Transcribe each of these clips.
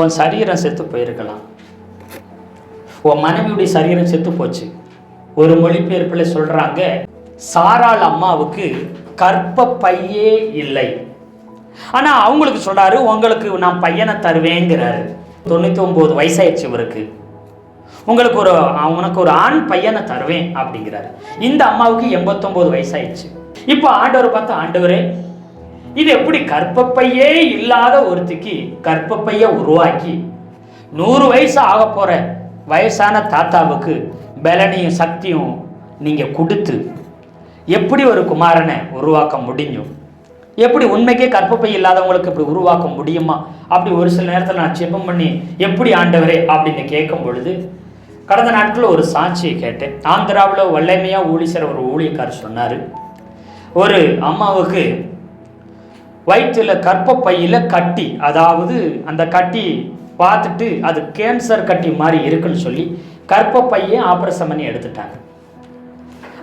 உன் சரீரம் செத்து போயிருக்கலாம். உன் மனைவியுடைய சரீரம் செத்து போச்சு. ஒரு மொழிபெயர்ப்பில் சொல்கிறாங்க சாராள் அம்மாவுக்கு கற்ப பையே இல்லை. ஆனால் அவங்களுக்கு சொல்கிறாரு உங்களுக்கு நான் பையனை தருவேங்கிறாரு. தொண்ணூற்றி ஒம்பது வயசாயிடுச்சு இவருக்கு. உங்களுக்கு ஒரு உனக்கு ஒரு ஆண் பையனை தருவேன் அப்படிங்கிறாரு. இந்த அம்மாவுக்கு எண்பத்தொம்போது வயசாயிடுச்சு. இப்போ ஆண்டவர் பார்த்து ஆண்டவரே இது எப்படி கற்பப்பையே இல்லாத ஒருத்திக்கு கற்பப்பையை உருவாக்கி? நூறு வயசு ஆக போகிற வயசான தாத்தாவுக்கு பலனையும் சக்தியும் நீங்கள் கொடுத்து எப்படி ஒரு குமாரனை உருவாக்க முடியும்? எப்படி உண்மைக்கே கற்பப்பை இல்லாதவங்களுக்கு இப்படி உருவாக்க முடியுமா? அப்படி ஒரு சில நேரத்தில் நான் ஜெபம் பண்ணி எப்படி ஆண்டவரே அப்படின்னு கேட்கும் பொழுது கடந்த நாட்களில் ஒரு சாட்சியை கேட்டேன். ஆந்திராவில் வல்லமையாக ஊழிசர் ஒரு ஊழியக்காரர் சொன்னார். ஒரு அம்மாவுக்கு வயிற்றில் கற்பப்பையில் கட்டி அதாவது அந்த கட்டி பார்த்துட்டு அது கேன்சர் கட்டி மாதிரி இருக்குன்னு சொல்லி கற்பப்பையை ஆப்ரேஷன் பண்ணி எடுத்துட்டாங்க.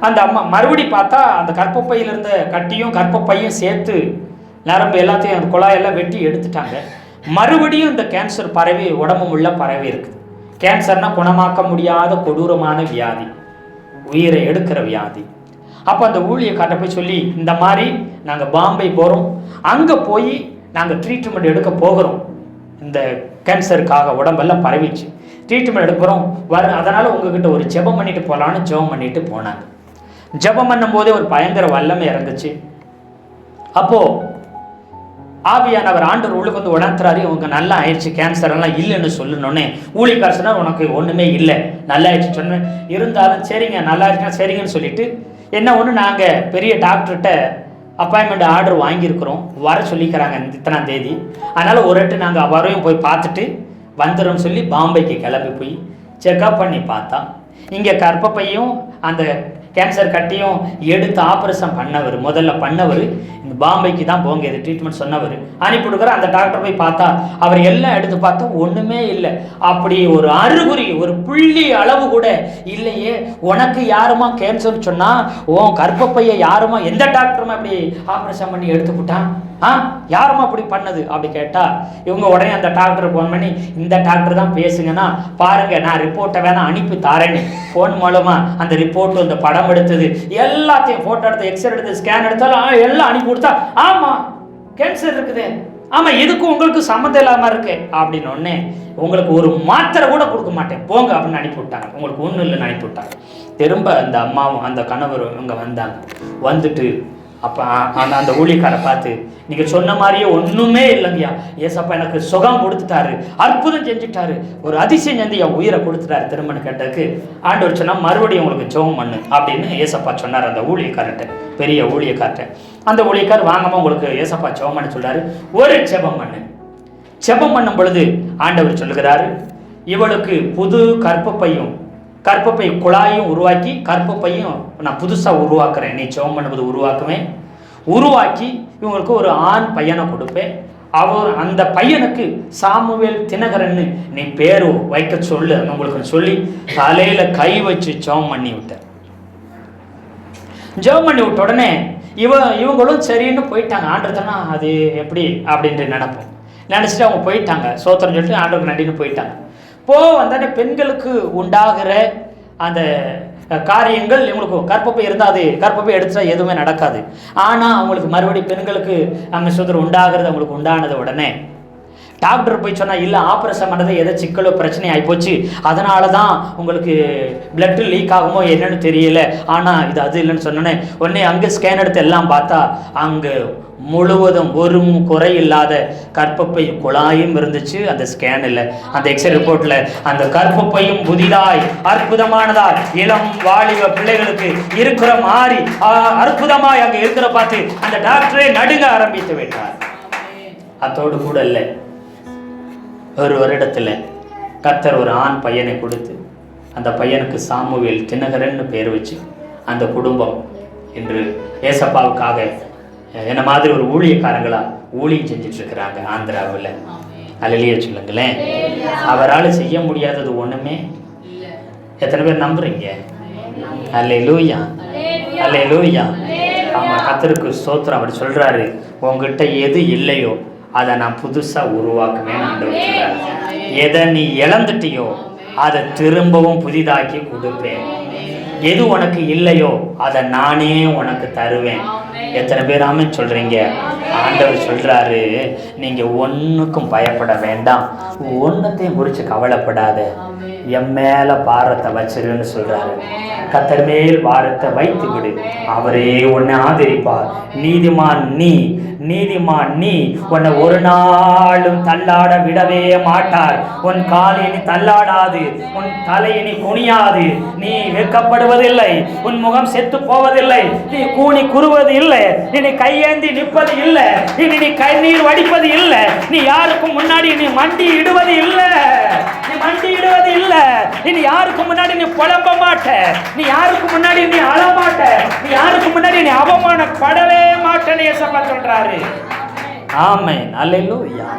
அந்த அம்மா மறுபடி பார்த்தா அந்த கற்பப்பையில் இருந்த கட்டியும் கற்பப்பையும் சேர்த்து நரம்பு எல்லாத்தையும் அந்த குழாயெல்லாம் வெட்டி எடுத்துட்டாங்க. மறுபடியும் இந்த கேன்சர் பரவி உடம்பு உள்ள பரவி இருக்குது கேன்சர்னால் குணமாக்க முடியாத கொடூரமான வியாதி. உயிரை எடுக்கிற வியாதி. அப்போ அந்த ஊழியக்கார்ட்ட போய் சொல்லி இந்த மாதிரி நாங்கள் பாம்பே போகிறோம் அங்கே போய் நாங்கள் ட்ரீட்மெண்ட் எடுக்க போகிறோம். இந்த கேன்சருக்காக உடம்பெல்லாம் பரவிச்சு ட்ரீட்மெண்ட் எடுக்கிறோம் வர அதனால் உங்ககிட்ட ஒரு ஜெபம் பண்ணிட்டு போகலான்னு ஜெபம் பண்ணிட்டு போனாங்க. ஜெபம் பண்ணும்போதே ஒரு பயங்கர வல்லமை இறந்துச்சு. அப்போது ஆவியானவர் ஆண்டவர் உள்ளுக்கு வந்து உணர்த்துறாரு இவங்க நல்லா ஆயிடுச்சு கேன்சர் எல்லாம் இல்லைன்னு சொல்லணுன்னே ஊழியக்காரர் சொன்னா உனக்கு ஒன்றுமே இல்லை. நல்லா ஆயிடுச்சு சொன்னேன். இருந்தாலும் சரிங்க நல்லா ஆயிடுச்சுன்னா சரிங்கன்னு சொல்லிட்டு என்ன ஒன்று நாங்கள் பெரிய டாக்டர்கிட்ட அப்பாயின்மெண்ட் ஆர்டர் வாங்கியிருக்கிறோம். வர சொல்லிக்கிறாங்க இத்தனாம் தேதி. அதனால் ஒரு எட்டு நாங்கள் வரையும் போய் பார்த்துட்டு வந்துடும் சொல்லி பாம்பேக்கு கிளம்பி போய் செக்அப் பண்ணி பார்த்தா இங்கே கர்ப்பப்பையும் அந்த கேன்சர் கட்டியும் எடுத்து ஆப்ரேஷன் பண்ணவர் முதல்ல பண்ணவர் இந்த பாம்பேக்கு தான் போங்க இது ட்ரீட்மெண்ட் சொன்னவர். அனுப்பி கொடுக்குற அந்த டாக்டர் போய் பார்த்தா அவர் எல்லாம் எடுத்து பார்த்தா ஒன்றுமே இல்லை. அப்படி ஒரு அறிகுறி ஒரு புள்ளி அளவு கூட இல்லையே. உனக்கு யாருமா கேன்சர்னு சொன்னால் உன் கர்ப்பப்பையை யாருமா எந்த டாக்டருமா இப்படி ஆப்ரேஷன் பண்ணி எடுத்து விட்டான் ஆ? யாருமா அப்படி பண்ணது? அப்படி கேட்டா இவங்க உடனே அந்த டாக்டர் ஃபோன் பண்ணி இந்த டாக்டர் தான் பேசுங்கன்னா பாருங்க நான் ரிப்போர்ட்டை வேணா அனுப்பி தாரேன்னு. ஃபோன் மூலமா அந்த ரிப்போர்ட்டு அந்த படம் எடுத்தது எல்லாத்தையும் ஃபோட்டோ எடுத்து எக்ஸ்ரே எடுத்து ஸ்கேன் எடுத்தாலும் ஆ, எல்லாம் அனுப்பி கொடுத்தா ஆமா கேன்சர் இருக்குது. ஆமா இதுக்கும் உங்களுக்கு சம்மந்தம் இல்லாம இருக்கு. அப்படின்னு உங்களுக்கு ஒரு மாத்திரை கூட கொடுக்க மாட்டேன். போங்க அப்படின்னு அனுப்பி விட்டாங்க. உங்களுக்கு ஒன்றும் இல்லைன்னு அனுப்பி விட்டாங்க. திரும்ப அந்த அம்மாவும் அந்த கணவரும் இங்கே வந்தாங்க. வந்துட்டு அப்போ அந்த அந்த ஊழியக்காரை பார்த்து நீங்கள் சொன்ன மாதிரியே ஒன்றுமே இல்லைங்கய்யா. ஏசப்பா எனக்கு சுகம் கொடுத்துட்டாரு. அற்புதம் செஞ்சுட்டாரு. ஒரு அதிசயம் செஞ்சு என் உயிரை கொடுத்துட்டாரு திருமணம் கேட்டதுக்கு ஆண்டவர் சொன்னா மறுபடியும் உங்களுக்கு ஜெபம் பண்ணு அப்படின்னு ஏசப்பா சொன்னார் அந்த ஊழியக்கார்ட்ட பெரிய ஊழியக்கார்ட்ட. அந்த ஊழியக்கார் வாங்கம்மா உங்களுக்கு ஏசப்பா ஜெபம் பண்ண சொல்றாரு. ஒரு ஜெபம் பண்ணு. ஜெபம் பண்ணும் பொழுது ஆண்டவர் சொல்லுகிறாரு இவளுக்கு புது கற்பப்பையும் கற்பப்பை குழாயும் உருவாக்கி கற்பப்பையும் நான் புதுசாக உருவாக்குறேன். நீ ஜெபம் பண்ணும்போது உருவாக்குவேன். உருவாக்கி இவங்களுக்கு ஒரு ஆண் பையனை கொடுப்பேன். அவர் அந்த பையனுக்கு சாமுவேல் தினகரன்னு நீ பேர் வைக்க சொல்லு. உங்களுக்கு சொல்லி தலையில் கை வச்சு ஜெபம் பண்ணி விட்டேன் ஜெபம் பண்ணி விட்ட உடனே இவ இவங்களும் சரின்னு போயிட்டாங்க. ஆண்டர்த்தனா அது எப்படி அப்படின்ட்டு நினைப்போம். நினச்சிட்டு அவங்க போயிட்டாங்க. சோத்திரம் சொல்லிட்டு ஆண்டவருக்கு நன்றின்னு போயிட்டாங்க. போ வந்தானே பெண்களுக்கு உண்டாகிற அந்த காரியங்கள் இவங்களுக்கு கற்பப்பை இருந்தால் அது கற்பப்பை எடுத்தா எதுவுமே நடக்காது. ஆனால் அவங்களுக்கு மறுபடியும் பெண்களுக்கு நம்ம சுதர் உண்டாகிறது அவங்களுக்கு உண்டானது உடனே. டாக்டர் போய் சொன்னா இல்லை ஆப்ரேஷன் பண்ணது எதோ சிக்கலோ பிரச்சனை ஆகிப்போச்சு அதனால தான் உங்களுக்கு blood லீக் ஆகுமோ என்னன்னு தெரியல. ஆனால் இது அது இல்லைன்னு சொன்னோன்னே உடனே அங்கே ஸ்கேன் எடுத்து எல்லாம் பார்த்தா அங்கே முழுவதும் ஒரு குறை இல்லாத கற்பப்பை குழாயும் இருந்துச்சு. அந்த ஸ்கேனில் அந்த எக்ஸ்ரே ரிப்போர்ட்டில் அந்த கற்பப்பையும் புதிதாய் அற்புதமானதாய் இளம் வாலிப பிள்ளைகளுக்கு இருக்கிற மாதிரி அற்புதமாய் அங்கே இருக்கிற பார்த்து அந்த டாக்டரே நடுங்க ஆரம்பித்து விட்டார். அத்தோடு கூட இல்லை. ஒரு வருடத்தில் கர்த்தர் ஒரு ஆண் பையனை கொடுத்து அந்த பையனுக்கு சாமுவேல் தினகரன்னு பேர் வச்சு அந்த குடும்பம் இன்று ஏசப்பாவுக்காக என்ன மாதிரி ஒரு ஊழியக்காரங்களா ஊழியம் செஞ்சுட்டு இருக்கிறாங்க ஆந்திராவில் அலலிய சொல்லுங்களேன். அவரால் செய்ய முடியாதது ஒண்ணுமே எத்தனை பேர் நம்புறீங்க? அல்லே லூயா அல்லே லூயா ஆமா கத்தருக்கு ஸ்தோத்திரம். அவர் சொல்றாரு உங்ககிட்ட எது இல்லையோ அதை நான் புதுசாக உருவாக்குவேன் ஆண்டவர் எதை நீ இழந்துட்டியோ அதை திரும்பவும் புதிதாக்கி கொடுப்பேன். எது உனக்கு இல்லையோ அதை நானே உனக்கு தருவேன். எத்தனை பேர் சொல்கிறீங்க ஆண்டவர் சொல்கிறாரு நீங்கள் ஒன்றுக்கும் பயப்பட வேண்டாம். ஒன்றத்தையும் குறித்து கவலைப்படாத. என் மேலே பாரத்தை வச்சிருன்னு சொல்கிறாரு கத்தர் மேல் பாரத்தை வைத்து விடு அவரே உன்னை ஆதரிப்பார். நீதிமான் நீ நீதிமான் நீ உன்னை ஒரு நாளும் தள்ளாட விடவே மாட்டார் உன் காலினி தள்ளாடாது உன் தலையினி குனியாது. நீ வெட்கப்படுவதில்லை உன் முகம் செத்து போவதில்லை நீ கூனி குறுவது இல்லை இனி கையேந்தி நிற்பது இல்லை இனி நீ கண்ணீர் வடிப்பது இல்லை நீ யாருக்கும் முன்னாடி நீ மண்டி இடுவது இல்லை. நீ இல்லை நீ யாருக்கு முன்னாடி நீ புலம்ப மாட்ட? நீ யாருக்கு முன்னாடி நீ அழ மாட்ட? நீ யாருக்கு முன்னாடி நீ அவமானப்படவே மாட்டேன்னு ஏசப்பா சொல்றாரு. ஆமென். அல்லேலூயா